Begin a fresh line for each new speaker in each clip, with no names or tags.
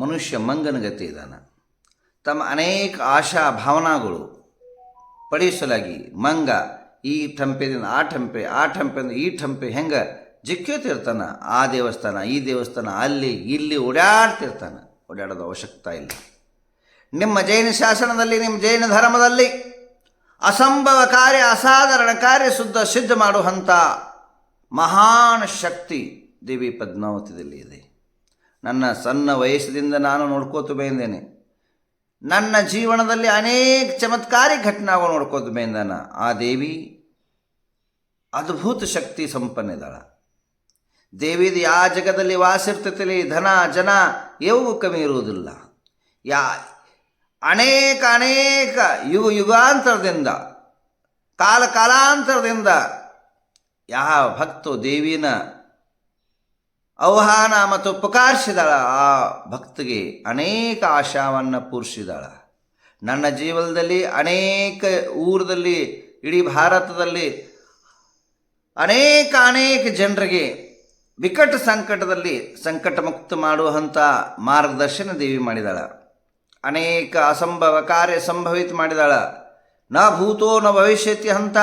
ಮನುಷ್ಯ ಮಂಗನಗತಿ ಇದ್ದಾನೆ ತಮ್ಮ ಅನೇಕ ಆಶಾ ಭಾವನಾಗಳು ಪಡಿಸಲಾಗಿ ಮಂಗ ಈ ಟಂಪೆದಿಂದ ಆ ಠಂಪೆ ಆ ಠಂಪೆಯಿಂದ ಈ ಠಂಪೆ ಹೆಂಗೆ ಜಿಕ್ಕೋತಿರ್ತಾನೆ ಆ ದೇವಸ್ಥಾನ, ಈ ದೇವಸ್ಥಾನ ಅಲ್ಲಿ ಇಲ್ಲಿ ಓಡಾಡ್ತಿರ್ತಾನೆ. ಓಡಾಡೋದು ಅವಶ್ಯಕತೆ ಇಲ್ಲ. ನಿಮ್ಮ ಜೈನ ಶಾಸನದಲ್ಲಿ, ನಿಮ್ಮ ಜೈನ ಧರ್ಮದಲ್ಲಿ ಅಸಂಭವ ಕಾರ್ಯ, ಅಸಾಧಾರಣ ಕಾರ್ಯ ಶುದ್ಧ ಸಿದ್ಧ ಮಾಡುವಂಥ ಮಹಾನ್ ಶಕ್ತಿ ದೇವಿ ಪದ್ಮಾವತಿಯಲ್ಲಿ ಇದೆ. ನನ್ನ ಸಣ್ಣ ವಯಸ್ಸಿನಿಂದ ನಾನು ನೋಡ್ಕೋತು ಬೇಂದೇನೆ. ನನ್ನ ಜೀವನದಲ್ಲಿ ಅನೇಕ ಚಮತ್ಕಾರಿ ಘಟನೆಗಳು ನೋಡ್ಕೋತ ಬೇಂದನ. ಆ ದೇವಿ ಅದ್ಭುತ ಶಕ್ತಿ ಸಂಪನ್ನ ಇದ್ದಾಳ. ದೇವಿದು ಯಾ ಜಗದಲ್ಲಿ ವಾಸಿರ್ತೈತಿ ಧನ, ಜನ ಯಾವೂ ಕಮ್ಮಿ ಇರುವುದಿಲ್ಲ. ಯಾ, ಅನೇಕ ಅನೇಕ ಯುಗ, ಯುಗಾಂತರದಿಂದ, ಕಾಲ, ಕಾಲಾಂತರದಿಂದ ಯಾವ ಭಕ್ತು ದೇವಿನ ಆಹ್ವಾನ ಮತ್ತು ಉಪಕಾರಿಸಿದಾಳ ಆ ಭಕ್ತಿಗೆ ಅನೇಕ ಆಶಾವನ್ನು ಪೂರಿಸಿದಾಳ. ನನ್ನ ಜೀವನದಲ್ಲಿ ಅನೇಕ ಊರದಲ್ಲಿ, ಇಡೀ ಭಾರತದಲ್ಲಿ ಅನೇಕ ಅನೇಕ ಜನರಿಗೆ ವಿಕಟ ಸಂಕಟದಲ್ಲಿ ಸಂಕಟ ಮುಕ್ತ ಮಾಡುವಂಥ ಮಾರ್ಗದರ್ಶನ ದೇವಿ ಮಾಡಿದಾಳ. ಅನೇಕ ಅಸಂಭವ ಕಾರ್ಯ ಸಂಭವಿತ ಮಾಡಿದಾಳ. ನ ಭೂತೋ ನ ಭವಿಷ್ಯತಿ ಅಂತ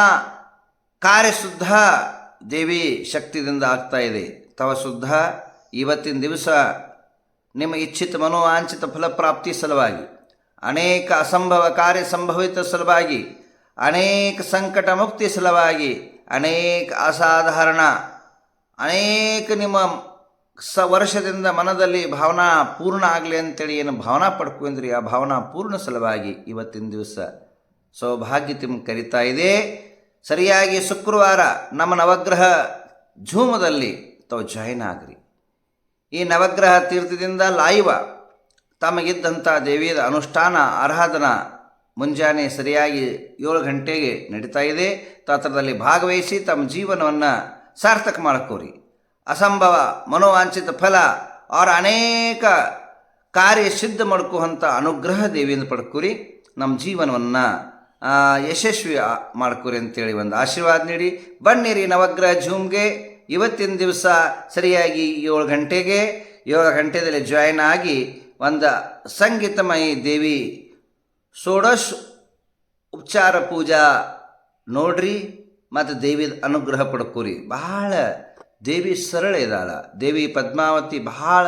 ಕಾರ್ಯ ಶುದ್ಧ ದೇವಿ ಶಕ್ತಿದಿಂದ ಆಗ್ತಾ ಇದೆ. ತವ ಶುದ್ಧ ಇವತ್ತಿನ ದಿವಸ ನಿಮ್ಮ ಇಚ್ಛಿತ ಮನೋವಾಂಛಿತ ಫಲಪ್ರಾಪ್ತಿ ಸಲುವಾಗಿ, ಅನೇಕ ಅಸಂಭವ ಕಾರ್ಯ ಸಂಭವಿತ ಸಲುವಾಗಿ, ಅನೇಕ ಸಂಕಟ ಮುಕ್ತಿ ಸಲುವಾಗಿ, ಅನೇಕ ಅಸಾಧಾರಣ, ಅನೇಕ ನಿಮ್ಮ ಸ ವರ್ಷದಿಂದ ಮನದಲ್ಲಿ ಭಾವನಾ ಪೂರ್ಣ ಆಗಲಿ ಅಂತೇಳಿ ಏನು ಭಾವನಾ ಪಡ್ಕೊಂಡ್ರಿ ಆ ಭಾವನಾ ಪೂರ್ಣ ಸಲುವಾಗಿ ಇವತ್ತಿನ ದಿವಸ ಸೌಭಾಗ್ಯ ತಿಮ್ ಕರಿತಾ ಇದೆ. ಸರಿಯಾಗಿ ಶುಕ್ರವಾರ ನಮ್ಮ ನವಗ್ರಹ ಝೂಮದಲ್ಲಿ ತಾವು ಜಾಯಿನ್ ಆಗ್ರಿ ಈ ನವಗ್ರಹ ತೀರ್ಥದಿಂದ ಲಾಯುವ. ತಮಗಿದ್ದಂಥ ದೇವಿಯದ ಅನುಷ್ಠಾನ, ಆರಾಧನ ಮುಂಜಾನೆ ಸರಿಯಾಗಿ ಏಳು ಗಂಟೆಗೆ ನಡೀತಾ ಇದೆ. ತಾತ್ರದಲ್ಲಿ ಭಾಗವಹಿಸಿ ತಮ್ಮ ಜೀವನವನ್ನು ಸಾರ್ಥಕ ಮಾಡ್ಕೋರಿ. ಅಸಂಭವ, ಮನೋವಾಂಛಿತ ಫಲ, ಅವರ ಅನೇಕ ಕಾರ್ಯ ಸಿದ್ಧ ಮಾಡ್ಕೋವಂಥ ಅನುಗ್ರಹ ದೇವಿಯಿಂದ ಪಡ್ಕೋರಿ. ನಮ್ಮ ಜೀವನವನ್ನು ಯಶಸ್ವಿ ಮಾಡ್ಕೋರಿ ಅಂತೇಳಿ ಒಂದು ಆಶೀರ್ವಾದ ನೀಡಿ. ಬನ್ನಿರಿ ನವಗ್ರಹ ಜೂಮ್ಗೆ ಇವತ್ತಿನ ದಿವಸ ಸರಿಯಾಗಿ ಏಳು ಗಂಟೆಗೆ, ಏಳು ಗಂಟೆದಲ್ಲಿ ಜಾಯ್ನ್ ಆಗಿ ಒಂದು ಸಂಗೀತಮಯಿ ದೇವಿ ಷೋಡಶ್ ಉಪಚಾರ ಪೂಜಾ ನೋಡ್ರಿ ಮತ್ತು ದೇವಿ ಅನುಗ್ರಹ ಪಡ್ಕೋರಿ. ಬಹಳ ದೇವಿ ಸರಳ ಇದ್ದಾಳ. ದೇವಿ ಪದ್ಮಾವತಿ ಬಹಳ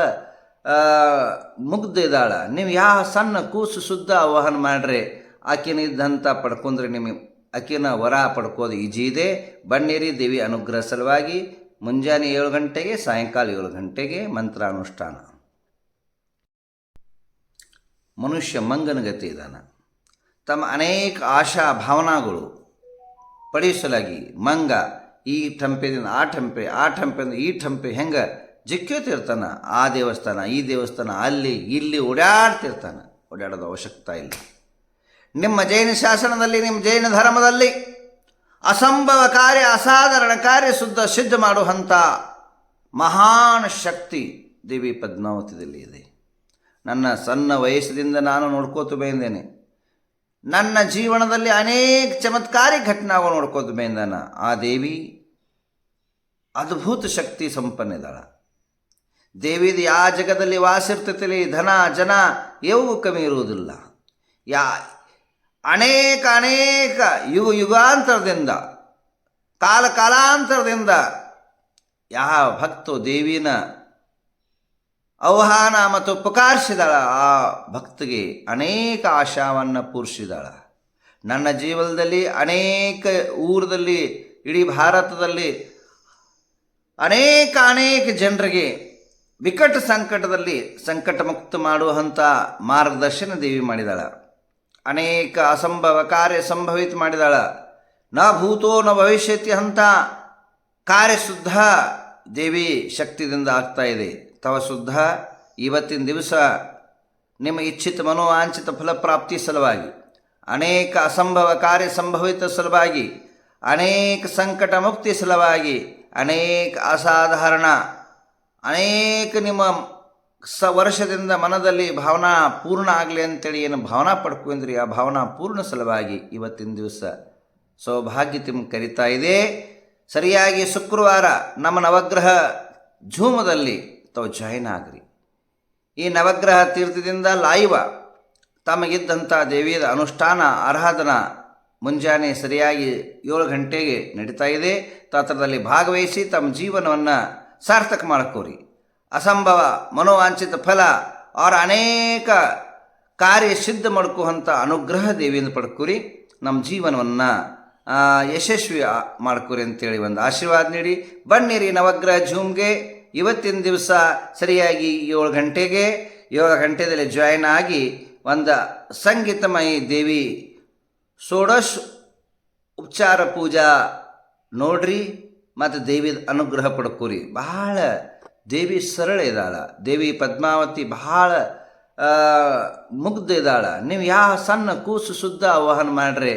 ಮುಗ್ಧ ಇದ್ದಾಳ. ನೀವು ಯಾವ ಸಣ್ಣ ಕೂಸು ಶುದ್ಧ ಆವಾಹನ ಮಾಡ್ರೆ. ಆಕಿನ ಇದ್ದಂಥ ಪಡ್ಕೊಂಡ್ರೆ ನಿಮಗೆ, ಆಕಿನ ವರ ಪಡ್ಕೋದು ಈಜಿ ಇದೆ. ಬನ್ನಿರಿ ದೇವಿ ಅನುಗ್ರಹ ಸಲುವಾಗಿ. ಮುಂಜಾನೆ ಏಳು ಗಂಟೆಗೆ, ಸಾಯಂಕಾಲ ಏಳು ಗಂಟೆಗೆ ಮಂತ್ರಾನುಷ್ಠಾನ. ಮನುಷ್ಯ ಮಂಗನಗತಿ ಇದ್ದಾನೆ ತಮ್ಮ ಅನೇಕ ಆಶಾ ಭಾವನಾಗಳು ಪಡಿಸಲಾಗಿ ಮಂಗ ಈ ಟಂಪೆದಿಂದ ಆ ಠಂಪೆ ಆ ಠಂಪೆಯಿಂದ ಈ ಠಂಪೆ ಹೆಂಗೆ ಜಿಕ್ಕೋತಿರ್ತಾನೆ ಆ ದೇವಸ್ಥಾನ, ಈ ದೇವಸ್ಥಾನ, ಅಲ್ಲಿ, ಇಲ್ಲಿ ಓಡಾಡ್ತಿರ್ತಾನೆ. ಓಡಾಡೋದು ಅವಶ್ಯಕತೆ ಇಲ್ಲ. ನಿಮ್ಮ ಜೈನ ಶಾಸನದಲ್ಲಿ, ನಿಮ್ಮ ಜೈನ ಧರ್ಮದಲ್ಲಿ ಅಸಂಭವ ಕಾರ್ಯ, ಅಸಾಧಾರಣ ಕಾರ್ಯ ಶುದ್ಧ ಸಿದ್ಧ ಮಾಡುವಂಥ ಮಹಾನ್ ಶಕ್ತಿ ದೇವಿ ಪದ್ಮಾವತಿಯಲ್ಲಿ ಇದೆ. ನನ್ನ ಸಣ್ಣ ವಯಸ್ಸಿನಿಂದ ನಾನು ನೋಡ್ಕೋತು ಬಂದೇನೆ. ನನ್ನ ಜೀವನದಲ್ಲಿ ಅನೇಕ ಚಮತ್ಕಾರಿ ಘಟನೆಗಳು ನೋಡ್ಕೋತ ಬಂದಾನ. ಆ ದೇವಿ ಅದ್ಭುತ ಶಕ್ತಿ ಸಂಪನ್ನ ಇದ್ದಾಳ ದೇವಿದು ಯಾವ ಜಗದಲ್ಲಿ ವಾಸಿರ್ತೈತಿ ಧನ, ಜನ ಯಾವ ಕಮ್ಮಿ ಇರುವುದಿಲ್ಲ. ಯಾ ಅನೇಕ ಅನೇಕ ಯುಗ, ಯುಗಾಂತರದಿಂದ, ಕಾಲ, ಕಾಲಾಂತರದಿಂದ ಯಾವ ಭಕ್ತು ದೇವಿನ ಆಹ್ವಾನ ಮತ್ತು ಉಪಕಾರಿಸಿದಾಳ, ಆ ಭಕ್ತಿಗೆ ಅನೇಕ ಆಶಾವನ್ನು ಪೂರಿಸಿದಾಳ. ನನ್ನ ಜೀವನದಲ್ಲಿ ಅನೇಕ ಊರದಲ್ಲಿ, ಇಡೀ ಭಾರತದಲ್ಲಿ ಅನೇಕ ಅನೇಕ ಜನರಿಗೆ ವಿಕಟ ಸಂಕಟದಲ್ಲಿ ಸಂಕಟ ಮುಕ್ತ ಮಾಡುವಂಥ ಮಾರ್ಗದರ್ಶನ ದೇವಿ ಮಾಡಿದಾಳ. ಅನೇಕ ಅಸಂಭವ ಕಾರ್ಯ ಸಂಭವಿತ ಮಾಡಿದಾಳ. ನ ಭೂತೋ ನ ಭವಿಷ್ಯತಿ ಅಂತ ಕಾರ್ಯ ಶುದ್ಧ ದೇವಿ ಶಕ್ತಿದಿಂದ ಆಗ್ತಾ ಇದೆ. ತವ ಶುದ್ಧ ಇವತ್ತಿನ ದಿವಸ ನಿಮ್ಮ ಇಚ್ಛಿತ ಮನೋವಾಂಛಿತ ಫಲಪ್ರಾಪ್ತಿ ಸಲುವಾಗಿ, ಅನೇಕ ಅಸಂಭವ ಕಾರ್ಯ ಸಂಭವಿತ ಸಲುವಾಗಿ, ಅನೇಕ ಸಂಕಟ ಮುಕ್ತಿ ಸಲುವಾಗಿ, ಅನೇಕ ಅಸಾಧಾರಣ, ಅನೇಕ ನಿಮ್ಮ ಸ ವರ್ಷದಿಂದ ಮನದಲ್ಲಿ ಭಾವನಾ ಪೂರ್ಣ ಆಗಲಿ ಅಂತೇಳಿ ಏನು ಭಾವನಾ ಪಡ್ಕೊಂಡ್ರಿ ಆ ಭಾವನಾ ಪೂರ್ಣ ಸಲುವಾಗಿ ಇವತ್ತಿನ ದಿವಸ ಸೌಭಾಗ್ಯ ತಿಮ್ ಕರಿತಾ ಇದೆ. ಸರಿಯಾಗಿ ಶುಕ್ರವಾರ ನಮ್ಮ ನವಗ್ರಹ ಝೂಮದಲ್ಲಿ ತಾವು ಜಾಯಿನ್ ಆಗ್ರಿ. ಈ ನವಗ್ರಹ ತೀರ್ಥದಿಂದ ಲಾಯುವ ತಮಗಿದ್ದಂಥ ದೇವಿಯದ ಅನುಷ್ಠಾನ, ಆರಾಧನಾ ಮುಂಜಾನೆ ಸರಿಯಾಗಿ ಏಳು ಗಂಟೆಗೆ ನಡೀತಾ ಇದೆ. ತತ್ರದಲ್ಲಿ ಭಾಗವಹಿಸಿ ತಮ್ಮ ಜೀವನವನ್ನು ಸಾರ್ಥಕ ಮಾಡ್ಕೋರಿ. ಅಸಂಭವ, ಮನೋವಾಂಛಿತ ಫಲ, ಅವರ ಅನೇಕ ಕಾರ್ಯ ಸಿದ್ಧ ಮಾಡ್ಕೋವಂಥ ಅನುಗ್ರಹ ದೇವಿಯಿಂದ ಪಡ್ಕೋರಿ ನಮ್ಮ ಜೀವನವನ್ನು ಯಶಸ್ವಿ ಮಾಡ್ಕೊರಿ ಅಂತೇಳಿ ಒಂದು ಆಶೀರ್ವಾದ ನೀಡಿ. ಬನ್ನಿರಿ ನವಗ್ರಹ ಜೂಮ್ಗೆ ಇವತ್ತಿನ ದಿವಸ ಸರಿಯಾಗಿ ಏಳು ಗಂಟೆಗೆ, ಏಳು ಗಂಟೆದಲ್ಲಿ ಜಾಯಿನ್ ಆಗಿ ಒಂದು ಸಂಗೀತಮಯಿ ದೇವಿ ಷೋಡಶ್ ಉಪಚಾರ ಪೂಜಾ ನೋಡ್ರಿ ಮತ್ತು ದೇವಿದ ಅನುಗ್ರಹ ಪಡ್ಕೋರಿ. ಬಹಳ ದೇವಿ ಸರಳ ಇದ್ದಾಳ, ದೇವಿ ಪದ್ಮಾವತಿ ಬಹಳ ಮುಗ್ಧ ಇದ್ದಾಳ. ನೀವು ಯಾವ ಸಣ್ಣ ಕೂಸು ಶುದ್ಧ ಆವಾಹನ ಮಾಡ್ರಿ,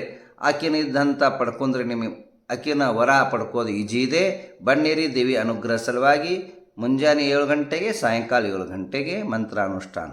ಆಕಿನ ಇದ್ದಂಥ ಪಡ್ಕೊಂಡ್ರೆ ನಿಮಗೆ, ಆಕಿನ ವರ ಪಡ್ಕೋದು ಈಜಿ ಇದೆ. ಬನ್ನಿರಿ ದೇವಿ ಅನುಗ್ರಹ ಸಲುವಾಗಿ, ಮುಂಜಾನೆ ಏಳು ಗಂಟೆಗೆ, ಸಾಯಂಕಾಲ ಏಳು ಗಂಟೆಗೆ ಮಂತ್ರಾನುಷ್ಠಾನ.